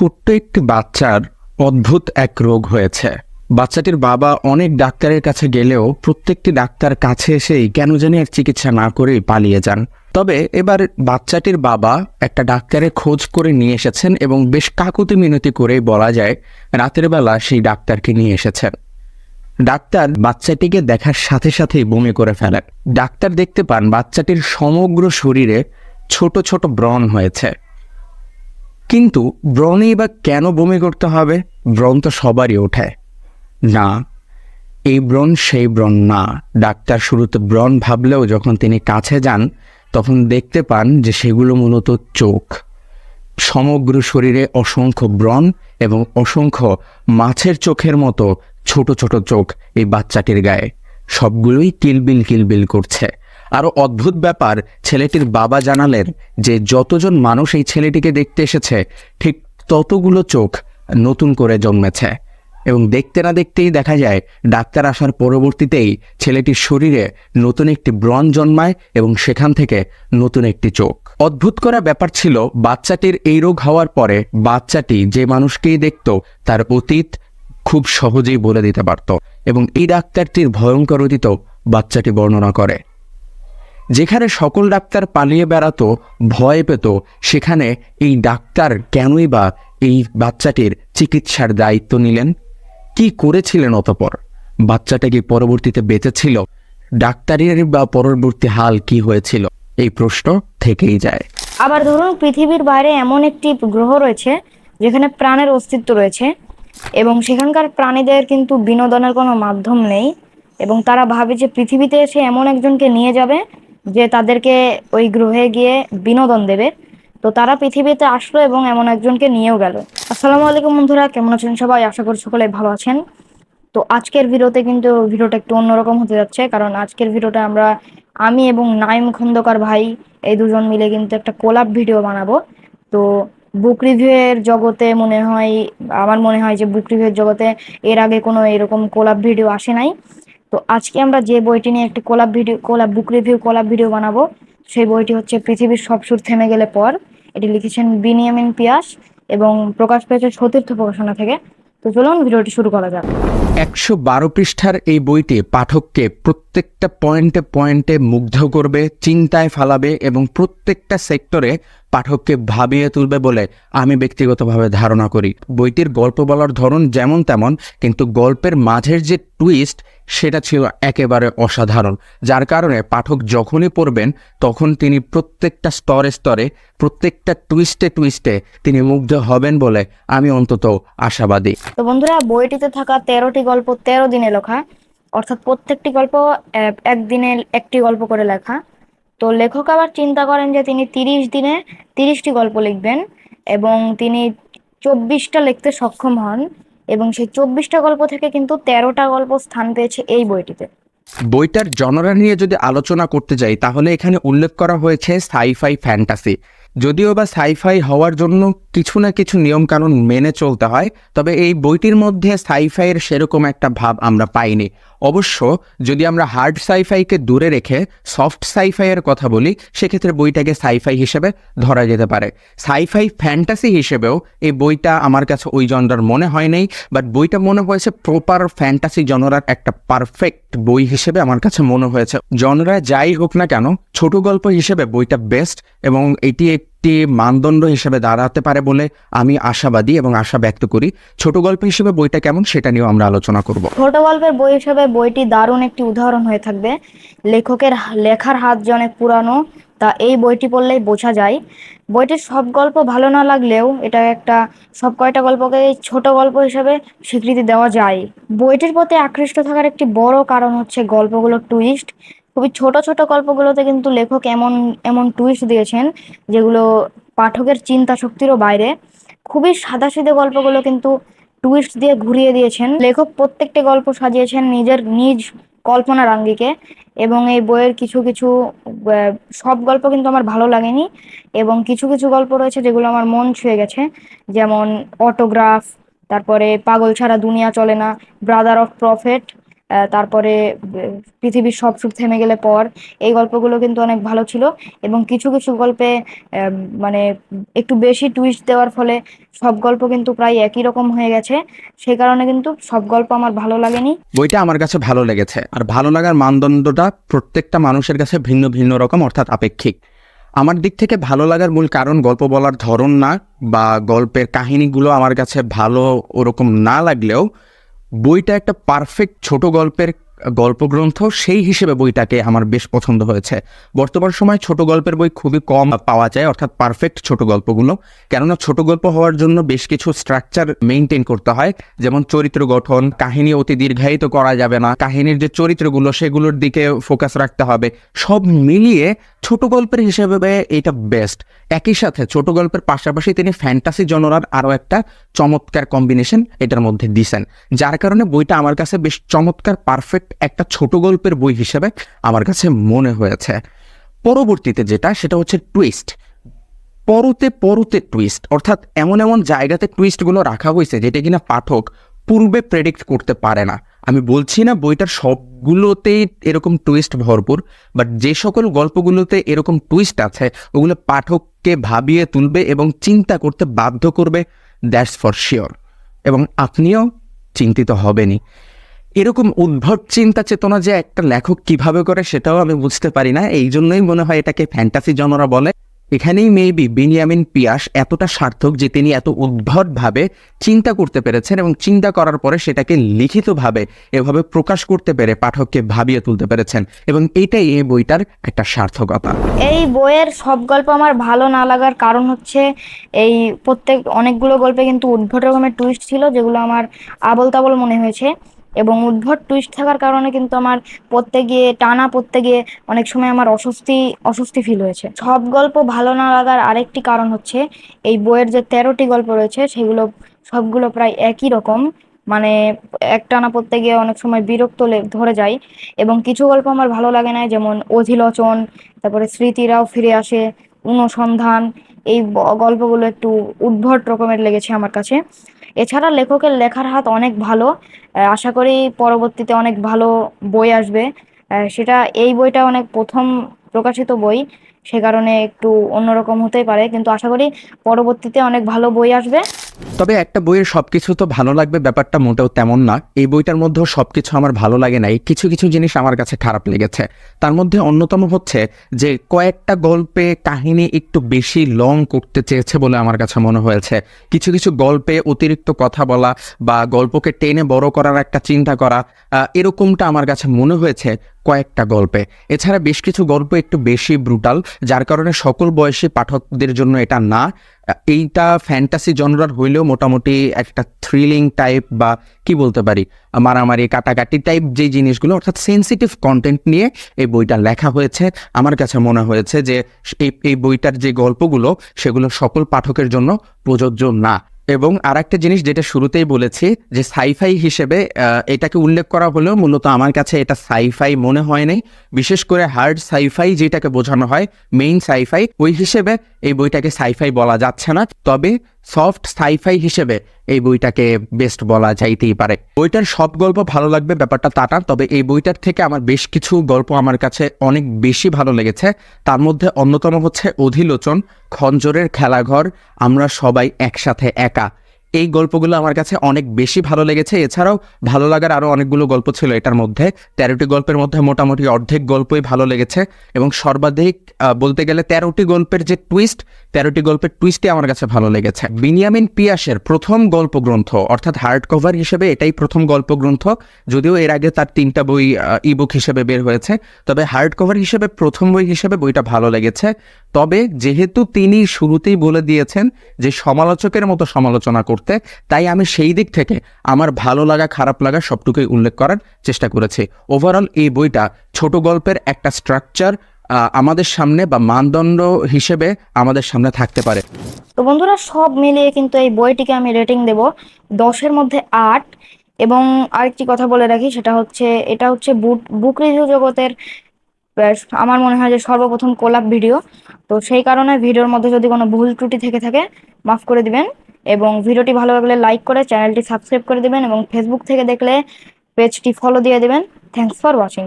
ছোট্ট একটি বাচ্চার অদ্ভুত এক রোগ হয়েছে। বাচ্চাটির বাবা অনেক ডাক্তারের কাছে গেলেও প্রত্যেকটি ডাক্তার কাছে এসেই কেন জানি আর চিকিৎসা না করেই পালিয়ে যান। তবে এবার বাচ্চাটির বাবা একটা ডাক্তারের খোঁজ করে নিয়ে এসেছেন এবং বেশ কাকুতি মিনতি করেই বলা যায় রাতের বেলা সেই ডাক্তারকে নিয়ে এসেছেন। ডাক্তার বাচ্চাটিকে দেখার সাথে সাথেই বমি করে ফেলেন। ডাক্তার দেখতে পান বাচ্চাটির সমগ্র শরীরে ছোট ছোট ব্রণ হয়েছে। কিন্তু ব্রণেই বা কেন বমি করতে হবে? ব্রণ তো সবারই ওঠে। না, এই ব্রণ সেই ব্রণ না। ডাক্তার শুরুতে ব্রণ ভাবলেও যখন তিনি কাছে যান, তখন দেখতে পান যে সেগুলো মূলত চোখ। সমগ্র শরীরে অসংখ্য ব্রণ এবং অসংখ্য মাছের চোখের মতো ছোট ছোট চোখ এই বাচ্চাটির গায়ে। সবগুলোই কিলবিল কিলবিল করছে। আরও অদ্ভুত ব্যাপার, ছেলেটির বাবা জানালেন যে যতজন মানুষ এই ছেলেটিকে দেখতে এসেছে, ঠিক ততগুলো চোখ নতুন করে জন্মেছে। এবং দেখতে না দেখতেই দেখা যায়, ডাক্তার আসার পরবর্তীতেই ছেলেটির শরীরে নতুন একটি ব্রণ জন্মায় এবং সেখান থেকে নতুন একটি চোখ। অদ্ভুত করা ব্যাপার ছিল, বাচ্চাটির এই রোগ হওয়ার পরে বাচ্চাটি যে মানুষকেই দেখত, তার অতীত খুব সহজেই বলে দিতে পারত। এবং এই ডাক্তারটির ভয়ঙ্কর অতীত বাচ্চাটি বর্ণনা করে। যেখানে সকল ডাক্তার পালিয়ে বেড়াতো, ভয় পেত, সেখানে এই ডাক্তার কেনই বা এই বাচ্চাটির চিকিৎসার দায়িত্ব নিলেন? কি করেছিলেন অতপর? বাচ্চাটা কি পরবর্তীতে বেঁচেছিল? ডাক্তারের বা পরবর্তী হাল কি হয়েছিল? এই প্রশ্ন থেকেই যায়। আবার ধরুন, পৃথিবীর বাইরে এমন একটি গ্রহ রয়েছে, যেখানে প্রাণের অস্তিত্ব রয়েছে এবং সেখানকার প্রাণীদের কিন্তু বিনোদনের কোনো মাধ্যম নেই এবং তারা ভাবে যে পৃথিবীতে এসে এমন একজনকে নিয়ে যাবে যে তাদেরকে ওই গ্রহে গিয়ে বিনোদন দেবে। তো তারা পৃথিবীতে আসলো এবং এমন একজনকে নিয়েও গেল। আসসালামু আলাইকুম বন্ধুরা, কেমন আছেন সবাই? আশা করি সকলে ভালো আছেন। তো আজকের ভিডিওতে কিন্তু ভিডিওটা একটু অন্যরকম হতে যাচ্ছে, কারণ আজকের ভিডিওটা আমরা আমি এবং নাইম খন্দকার ভাই এই দুজন মিলে কিন্তু একটা কোলাপ ভিডিও বানাবো। তো বুক রিভিউয়ের জগতে মনে হয়, আমার মনে হয় যে বুক রিভিউয়ের জগতে এর আগে কোনো এরকম কোলাপ ভিডিও আসে নাই। তো আজকে আমরা যে বইটি নিয়ে একটি collab video collab book review collab video বানাবো, সেই বইটি হচ্ছে পৃথিবীর সব সুর থেমে গেলে পর। এটি লিখেছেন বিনিয়ামিন পিয়াস এবং প্রকাশ পেয়েছে সতীর্থ প্রকাশনা থেকে। তো চলুন ভিডিওটি শুরু করা যাক। একশো বারো পৃষ্ঠার এই বইটি পাঠককে প্রত্যেকটা পয়েন্টে পয়েন্টে মুগ্ধ করবে, চিন্তায় ফালাবে এবং প্রত্যেকটা সেক্টরে পাঠককে ভাবিয়ে তুলবে বলে আমি ব্যক্তিগতভাবে ধারণা করি। বইটির গল্প বলার ধরন যেমন তেমন, কিন্তু গল্পের মাঝের যে টুইস্ট সেটা ছিল একেবারে অসাধারণ। যার কারণে পাঠক যখনই পড়বেন, তখন তিনি প্রত্যেকটা স্তরে স্তরে, প্রত্যেকটা টুইস্টে টুইস্টে তিনি মুগ্ধ হবেন বলে আমি অন্তত আশাবাদী। তো বন্ধুরা, বইটিতে থাকা তেরোটি গল্প তেরো দিনে লেখা। অর্থাৎ প্রত্যেকটি গল্প একদিনে একটি গল্প করে লেখা। তো লেখক আবার চিন্তা করেন যে তিনি তিরিশ দিনে তিরিশটি গল্প লিখবেন এবং তিনি চব্বিশটা লিখতে সক্ষম হন। এবং সেই চব্বিশটা গল্প থেকে কিন্তু তেরোটা গল্প স্থান পেয়েছে এই বইটিতে। বইটার জনরা নিয়ে যদি আলোচনা করতে যাই, তাহলে এখানে উল্লেখ করা হয়েছে সাইফাই ফ্যান্টাসি। যদিও বা সাইফাই হওয়ার জন্য কিছু না কিছু নিয়মকানুন মেনে চলতে হয়, তবে এই বইটির মধ্যে সাইফাইয়ের সেরকম একটা ভাব আমরা পাইনি। অবশ্য যদি আমরা হার্ড সাইফাইকে দূরে রেখে সফট সাইফাইয়ের কথা বলি, সেক্ষেত্রে বইটাকে সাইফাই হিসেবে ধরা যেতে পারে। সাইফাই ফ্যান্টাসি হিসেবেও এই বইটা আমার কাছে ওই জনরার মনে হয় নাই বাট বইটা মনে হয়েছে প্রপার ফ্যান্টাসি জনরার একটা পারফেক্ট বই হিসেবে আমার কাছে মনে হয়েছে। জনরা যাই হোক না কেন, ছোট গল্প হিসেবে বইটা বেস্ট এবং এটি একটি মানদণ্ড হিসেবে দাঁড়াতে পারে বলে আমি আশাবাদী এবং আশা ব্যক্ত করি। ছোট গল্প হিসেবে বইটা কেমন সেটা নিয়েও আমরা আলোচনা করব। ছোট গল্পের বই হিসেবে বইটি দারুণ একটি উদাহরণ হয়ে থাকবে। লেখকের লেখার হাত যে অনেক পুরানো, তা এই বইটি পড়লেই বোঝা যায়। বইটির সব গল্প ভালো না লাগলেও এটা একটা সব কয়টা গল্পকে ছোট গল্প হিসেবে স্বীকৃতি দেওয়া যায়। বইটির প্রতি আকৃষ্ট থাকার একটি বড় কারণ হচ্ছে গল্পগুলোর টুইস্ট খুবই ছোট ছোট গল্পগুলোতে কিন্তু লেখক এমন এমন টুইস্ট দিয়েছেন যেগুলো পাঠকের চিন্তা শক্তিরও বাইরে। খুবই সাদাসিধে গল্পগুলো কিন্তু টুইস্ট দিয়ে ঘুরিয়ে দিয়েছেন। লেখক প্রত্যেকটি গল্প সাজিয়েছেন নিজের নিজ কল্পনার আঙ্গিকে এবং এই বইয়ের কিছু কিছু সব গল্প কিন্তু আমার ভালো লাগেনি এবং কিছু কিছু গল্প রয়েছে যেগুলো আমার মন ছুঁয়ে গেছে। যেমন অটোগ্রাফ তারপরে পাগল ছাড়া দুনিয়া চলে না ব্রাদার অফ প্রফেট তারপরে পৃথিবীর সব সুখ থেমে গেলে পর এই গল্পগুলো কিন্তু অনেক ভালো ছিল এবং কিছু কিছু গল্পে মানে একটু বেশি টুইস্ট দেওয়ার ফলে সব গল্প কিন্তু প্রায় একই রকম হয়ে গেছে। সেই কারণে কিন্তু সব গল্প আমার ভালো লাগেনি। বইটা আমার কাছে ভালো লেগেছে আর ভালো লাগার মানদণ্ডটা প্রত্যেকটা মানুষের কাছে ভিন্ন ভিন্ন রকম অর্থাৎ আপেক্ষিক। আমার দিক থেকে ভালো লাগার মূল কারণ গল্প বলার ধরন না বা গল্পের কাহিনীগুলো আমার কাছে ভালো ওরকম না লাগলেও বইটা একটা পারফেক্ট ছোট গল্পের গল্পগ্রন্থ সেই হিসেবে বইটাকে আমার বেশ পছন্দ হয়েছে। বর্তমান সময় ছোট গল্পের বই খুবই কম পাওয়া যায়, অর্থাৎ পারফেক্ট ছোট গল্পগুলো। কেননা ছোট গল্প হওয়ার জন্য বেশ কিছু স্ট্রাকচার মেনটেন করতে হয়। যেমন চরিত্র গঠন, কাহিনী অতি দীর্ঘায়িত করা যাবে না, কাহিনীর যে চরিত্রগুলো সেগুলোর দিকে ফোকাস রাখতে হবে। সব মিলিয়ে ছোট গল্পের হিসেবে এটা বেস্ট একই সাথে ছোট গল্পের পাশাপাশি তিনি ফ্যান্টাসি জনরার আরও একটা চমৎকার কম্বিনেশন এটার মধ্যে দিছেন। যার কারণে বইটা আমার কাছে বেশ চমৎকার পারফেক্ট একটা ছোট গল্পের বই হিসেবে আমার কাছে মনে হয়েছে। পরবর্তীতে যেটা, সেটা হচ্ছে টুইস্ট পরতে পরতে টুইস্ট অর্থাৎ এমন এমন জায়গাতে টুইস্টগুলো রাখা হয়েছে যেটা কিনা পাঠক পূর্বে প্রেডিক্ট করতে পারে না। আমি বলছি না বইটার সবগুলোতেই এরকম টুইস্ট ভরপুর বাট যে সকল গল্পগুলোতে এরকম টুইস্ট আছে, ওগুলো পাঠককে ভাবিয়ে তুলবে এবং চিন্তা করতে বাধ্য করবে দ্যাটস ফর শিওর এবং আপনিও চিন্তিত হবেনই। এরকম উদ্ভট চিন্তা চেতনা যে একটা লেখক কীভাবে করে সেটাও আমি বুঝতে পারি না। এই জন্যই মনে হয় এটাকে ফ্যান্টাসি জনরা বলে। এখানেই মেবি বিনিয়ামিন পিয়াস এতটা সার্থক যে তিনি এত উদ্ভটভাবে চিন্তা করতে পেরেছেন এবং চিন্তা করার পরে সেটাকে লিখিতভাবে এভাবে প্রকাশ করতে পেরে পাঠককে ভাবিয়ে তুলতে পেরেছেন এবং এটাই এই বইটার একটা সার্থকতা। এই বইয়ের সব গল্প আমার ভালো না লাগার কারণ হচ্ছে এই প্রত্যেক অনেকগুলো গল্পে কিন্তু উদ্ভট রকমের টুইস্ট ছিল যেগুলো আমার আবল তাবল মনে হয়েছে। এবং উদ্ভট টুইস্ট থাকার কারণে কিন্তু আমার পড়তে গিয়ে টানা পড়তে গিয়ে অনেক সময় আমার অস্বস্তি অস্বস্তি ফিল হয়েছে। সব গল্প ভালো না লাগার আরেকটি কারণ হচ্ছে এই বইয়ের যে তেরোটি গল্প রয়েছে সেগুলো, সবগুলো প্রায় একই রকম। মানে একটানা পড়তে গিয়ে অনেক সময় বিরক্ত ধরে যায় এবং কিছু গল্প আমার ভালো লাগে না যেমন অধিলোচন, তারপরে স্মৃতিরাও ফিরে আসে, অনুসন্ধান, এই গল্পগুলো একটু উদ্ভট রকমের লেগেছে আমার কাছে। এছাড়া লেখকের লেখার হাত অনেক ভালো আশা করি পরবর্তীতে অনেক ভালো বই আসবে। সেটা এই বইটা অনেক প্রথম প্রকাশিত বই। সে কারণে একটু অন্যরকম হতেই পারে, কিন্তু আশা করি পরবর্তীতে অনেক ভালো বই আসবে। তবে একটা বইয়ের সবকিছু তো ভালো লাগবে, ব্যাপারটা মোটেও তেমন না। এই বইটার মধ্যেও সবকিছু আমার ভালো লাগে নাই, কিছু কিছু জিনিস আমার কাছে খারাপ লেগেছে। তার মধ্যে অন্যতম হচ্ছে যে কয়েকটা গল্পে কাহিনী একটু বেশি লং করতে চেয়েছে বলে আমার কাছে মনে হয়েছে। কিছু কিছু গল্পে অতিরিক্ত কথা বলা বা গল্পকে টেনে বড় করার একটা চিন্তা করা এরকমটা আমার কাছে মনে হয়েছে কয়েকটা গল্পে। এছাড়া বেশ কিছু গল্প একটু বেশি ব্রুটাল যার কারণে সকল বয়সী পাঠকদের জন্য এটা না। এইটা ফ্যান্টাসি জনরার হইলেও মোটামুটি একটা থ্রিলিং টাইপ বা কি বলতে পারি, মারামারি, কাটাকাটি টাইপ যে জিনিসগুলো, অর্থাৎ সেন্সিটিভ কন্টেন্ট নিয়ে এই বইটা লেখা হয়েছে। আমার কাছে মনে হয়েছে যে এই বইটার যে গল্পগুলো, সেগুলো সকল পাঠকের জন্য প্রযোজ্য না। এবং আর একটা জিনিস যেটা শুরুতেই বলেছি, যে সাইফাই হিসেবে এটাকে উল্লেখ করা হলেও মূলত আমার কাছে এটা সাইফাই মনে হয় নাই। বিশেষ করে হার্ড সাইফাই যেটাকে বোঝানো হয় মেইন সাইফাই ওই হিসেবে এই বইটাকে সাইফাই বলা যাচ্ছে না। তবে সফট সাইফাই হিসেবে এই বইটাকে বেস্ট বলা যাইতেই পারে। বইটার সব গল্প ভালো লাগবে, ব্যাপারটা তাটা তবে এই বইটার থেকে আমার বেশ কিছু গল্প আমার কাছে অনেক বেশি ভালো লেগেছে। তার মধ্যে অন্যতম হচ্ছে অধিলোচন, খঞ্জরের খেলাঘর, আমরা সবাই একসাথে একা। এই গল্পগুলো আমার কাছে অনেক বেশি ভালো লেগেছে। এছাড়াও ভালো লাগার আরও অনেকগুলো গল্প ছিল এটার মধ্যে। তেরোটি গল্পের মধ্যে মোটামুটি অর্ধেক গল্পই ভালো লেগেছে এবং সর্বাধিক বলতে গেলে তেরোটি গল্পের যে টুইস্ট তেরোটি গল্পের টুইস্টই আমার কাছে ভালো লেগেছে। বিনিয়ামিন পিয়াসের প্রথম গল্প গ্রন্থ অর্থাৎ হার্ড কভার হিসেবে এটাই প্রথম গল্প গ্রন্থ যদিও এর আগে তার তিনটা বই ইবুক হিসেবে বের হয়েছে, তবে হার্ড কভার হিসেবে প্রথম বই হিসেবে বইটা ভালো লেগেছে। তবে যেহেতু তিনি শুরুতেই বলে দিয়েছেন যে সমালোচকের মতো সমালোচনা করতে তাই আমি সেই দিক থেকে আমার ভালো লাগা, খারাপ লাগা সবটুকুই উল্লেখ করার চেষ্টা করেছি। ওভারঅল এই বইটা ছোট গল্পের একটা স্ট্রাকচার আমাদের সামনে বা মানদণ্ড হিসেবে আমাদের সামনে থাকতে পারে। তো বন্ধুরা, সব মিলিয়ে কিন্তু এই বইটিকে আমি রেটিং দেব দশের মধ্যে আট। এবং আরেকটি কথা বলে রাখি, সেটা হচ্ছে, এটা হচ্ছে বুক বুক রিভিউ জগতের আমার মনে হয় যে সর্বপ্রথম কোলাপ ভিডিও তো সেই কারণে ভিডিওর মধ্যে যদি কোনো ভুল ত্রুটি থেকে থাকে, মাফ করে দিবেন। এবং ভিডিওটি ভালো লাগলে লাইক করে চ্যানেলটি সাবস্ক্রাইব করে দেবেন এবং ফেসবুক থেকে দেখলে পেজটি ফলো দিয়ে দেবেন। Thanks for watching